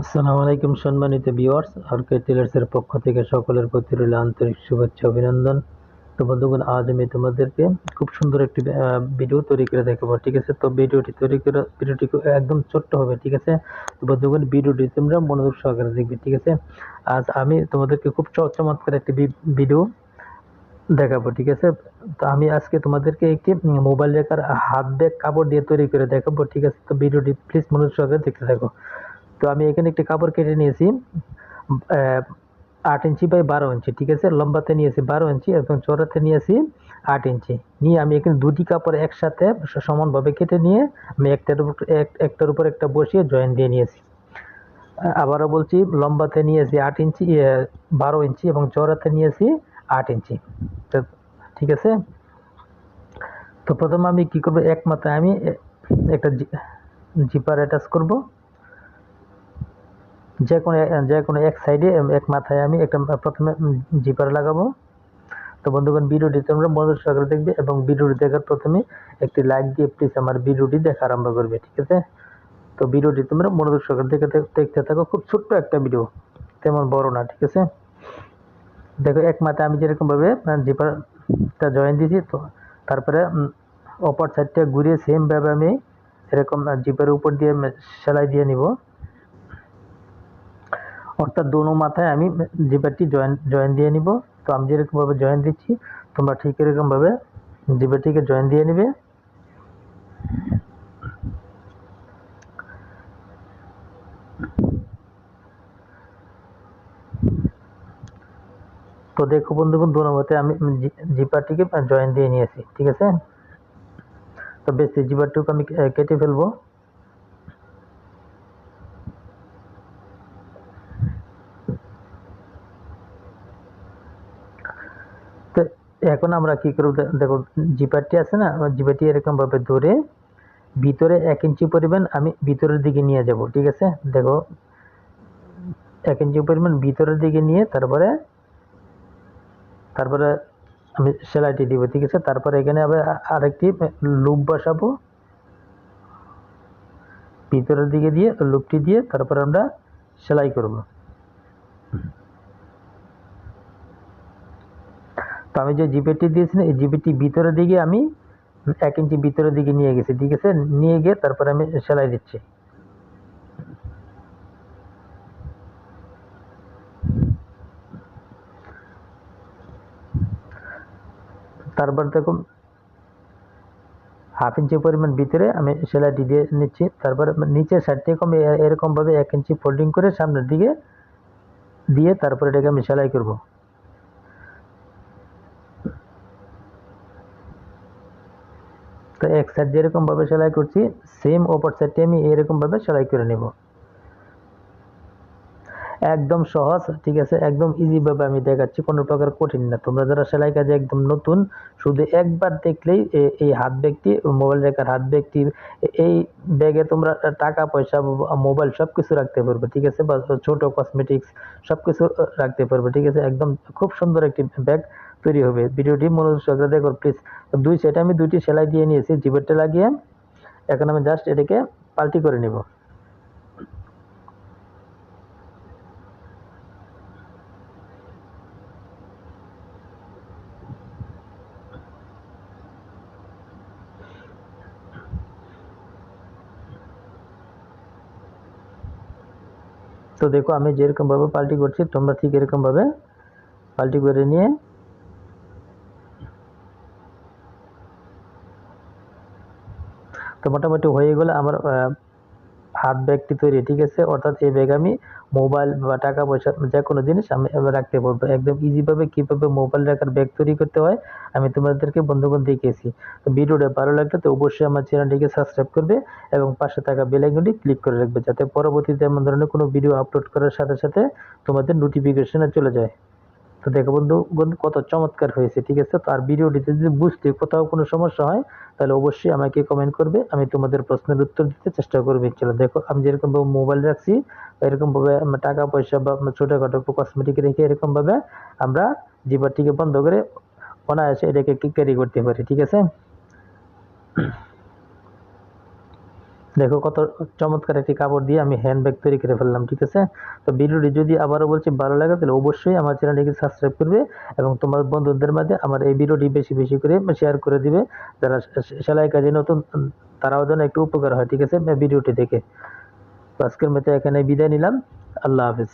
আসসালামু আলাইকুম সম্মানিত ভিউয়ার্স, আরকে টেলার্সের পক্ষ থেকে সকলের প্রতি রইল আন্তরিক শুভেচ্ছা অভিনন্দন। তো বন্ধুগণ, আজ আমি তোমাদেরকে খুব সুন্দর একটি ভিডিও তৈরি করে দেখাবো, ঠিক আছে? তো ভিডিওটি তৈরি করে ভিডিওটি একদম ছোট্ট হবে, ঠিক আছে? তো বন্ধুগণ ভিডিওটি তোমরা মনোযোগ সহকারে দেখবে, ঠিক আছে? আজ আমি তোমাদেরকে খুব চমৎকার একটি ভিডিও দেখাবো, ঠিক আছে? তো আমি আজকে তোমাদেরকে একটি মোবাইল রেখার হাত ব্যাগ কাপড় দিয়ে তৈরি করে দেখাবো, ঠিক আছে? তো ভিডিওটি প্লিজ মনোযোগ সহকারে দেখতে থাকো। তো আমি এখানে একটি কাপড় কেটে নিয়েছি আট ইঞ্চি বাই বারো ইঞ্চি, ঠিক আছে? লম্বাতে নিয়েছি বারো ইঞ্চি এবং চড়াতে নিয়েছি আট ইঞ্চি। নিয়ে আমি এখানে দুটি কাপড় একসাথে সমানভাবে কেটে নিয়ে আমি একটার উপর, এক- একটার উপর একটা বসিয়ে জয়েন দিয়ে নিয়েছি। আবারও বলছি, লম্বাতে নিয়েছি আট ইঞ্চি বারো ইঞ্চি এবং চড়াতে নিয়েছি আট ইঞ্চি। তো, ঠিক আছে? তো প্রথমে আমি কী করব? এক মাথায় আমি একটা জিপার অ্যাটাচ করব। যে কোনো যে কোনো এক সাইডে এক মাথায় আমি একটা প্রথমে জিপার লাগাবো। তো বন্ধুগণ, ভিডিওটি তোমরা মনোযোগ সহকারে দেখবে এবং ভিডিওটি দেখার প্রথমে একটি লাইক দিয়ে প্লিজ আমার ভিডিওটি দেখা আরম্ভ করবে, ঠিক আছে? তো ভিডিওটি তোমরা মনোযোগ সহকারে দেখে দেখতে থাকো, খুব ছোট্ট একটা ভিডিও তেমন বড় না, ঠিক আছে? দেখো, এক মাথায় আমি যেরকমভাবে জিপারটা জয়েন দিয়েছি, তো তারপরে অপর সাইডটা ঘুরিয়ে সেমভাবে আমি এরকম জিপারের উপর দিয়ে সেলাই দিয়ে নিব। অর্থাৎ দোনো মাথায় আমি জিপারটি জয়েন জয়েন দিয়ে নিব। তো আমি যেরকমভাবে জয়েন দিচ্ছি তোমরা ঠিক এরকমভাবে জিপারটিকে জয়েন দিয়ে নিবে। তো দেখো বন্ধুগণ দোনো মতে আমি জি- জিপারটিকে জয়েন দিয়ে নিয়েছি ঠিক আছে? তো বেশ এই জিপারটুকু আমি আহ, কেটে ফেলব তো এখন আমরা কি করব? দেখো, জিপারটি আছে না? জিপারটি এরকম ভাবে ধরে ভিতরে এক ইঞ্চি পরিমাণ আমি ভিতরের দিকে নিয়ে যাব, ঠিক আছে? দেখো, এক ইঞ্চি পরিমাণ ভিতরের দিকে নিয়ে তারপরে তারপরে আমি সেলাইটি দিব, ঠিক আছে? তারপরে এখানে আবার আরেকটি লুপ বসাবো। ভিতরের দিকে দিয়ে, লুপটি দিয়ে তারপরে আমরা সেলাই করব। তো আমি যে জিপেটি দিয়েছি এই জিপেটি ভিতরের দিকে আমি এক ইঞ্চি ভিতরের দিকে নিয়ে গেছি, ঠিক আছে? নিয়ে গিয়ে তারপরে আমি সেলাই দিচ্ছি। তারপর দেখুন, হাফ ইঞ্চি পরিমাণ ভিতরে আমি সেলাইটি দিয়ে নিচ্ছি। তারপরে নিচের সাইড থেকে আমি এরকমভাবে এক ইঞ্চি ফোল্ডিং করে সামনের দিকে দিয়ে তারপরে এটাকে আমি সেলাই করব। তো এক সাইড যেরকমভাবে সেলাই করছি সেম অপর সাইডটি আমি এরকমভাবে সেলাই করে নেব। একদম সহজ, ঠিক আছে? একদম ইজি ভাবে আমি দেখাচ্ছি, কোনো প্রকার কঠিন না। তোমরা যারা সেলাই কাজে একদম নতুন, শুধু একবার দেখলেই এই হাত ব্যাগটি, মোবাইল রেখার হাত ব্যাগটি এই ব্যাগে তোমরা টাকা, পয়সা মোবাইল সব কিছু রাখতে পারবে, ঠিক আছে? বা, ছোট কসমেটিক্স সব কিছু রাখতে পারবে, ঠিক আছে? একদম খুব সুন্দর একটি ব্যাগ। তৈরি হবে। ভিডিওটি মনোযোগ সহকারে দেখো প্লিজ দুই সাইডে আমি দুইটি সেলাই দিয়ে নিয়েছি জিবেরটা লাগিয়ে। এখন আমি জাস্ট এটাকে পাল্টি করে নিব। তো দেখো, আমি যেরকম ভাবে পাল্টি করছি, তোমরা ঠিক এরকম ভাবে পাল্টি করে নিয়ে তো মোটামুটি হয়ে গেলে আমার হাত ব্যাগটি তৈরি, ঠিক আছে? অর্থাৎ এই ব্যাগ আমি মোবাইল বা টাকা পয়সা যে কোনো জিনিস আমি রাখতে পারব। একদম ইজিভাবে কীভাবে মোবাইল রাখার ব্যাগ তৈরি করতে হয়, আমি তোমাদেরকে বন্ধুগণ দেখিয়েছি। তো ভিডিওটা ভালো লাগলে তো অবশ্যই আমার চ্যানেলটিকে সাবস্ক্রাইব করবে এবং পাশে থাকা বেল আইকনটি ক্লিক করে রাখবে, যাতে পরবর্তীতে এমন ধরনের কোনো ভিডিও আপলোড করার সাথে সাথে তোমাদের নোটিফিকেশনে চলে যায়। তো দেখো বন্ধু বন্ধু কত চমৎকার হয়েছে, ঠিক আছে? তো আর ভিডিওটিতে যদি বুঝতে কোথাও কোনো সমস্যা হয়, তাহলে অবশ্যই আমাকে কমেন্ট করবে, আমি তোমাদের প্রশ্নের উত্তর দিতে চেষ্টা করব চলো দেখো, আমি যেরকম ভাবে মোবাইল রাখছি, এরকমভাবে টাকা পয়সা বা ছোটোখাটো কসমেটিক রেখে এরকমভাবে আমরা জিপারটিকে বন্ধ করে অনায়াসে এটাকে ক্যারি করতে পারি, ঠিক আছে? দেখো কত চমৎকার একটি কাপড় দিয়ে আমি হ্যান্ড ব্যাগ তৈরি করে ফেললাম, ঠিক আছে? তো ভিডিওটি যদি আবারও বলছি ভালো লাগে, তাহলে অবশ্যই আমার চ্যানেলটিকে সাবস্ক্রাইব করবে এবং তোমার বন্ধুদের মাঝে আমার এই ভিডিওটি বেশি বেশি করে শেয়ার করে দিবে। যারা সেলাই কাজে নতুন, তারাও যেন একটু উপকার হয়, ঠিক আছে? ভিডিওটি দেখে। আজকের মতো এখানে বিদায় নিলাম। আল্লাহ হাফিজ।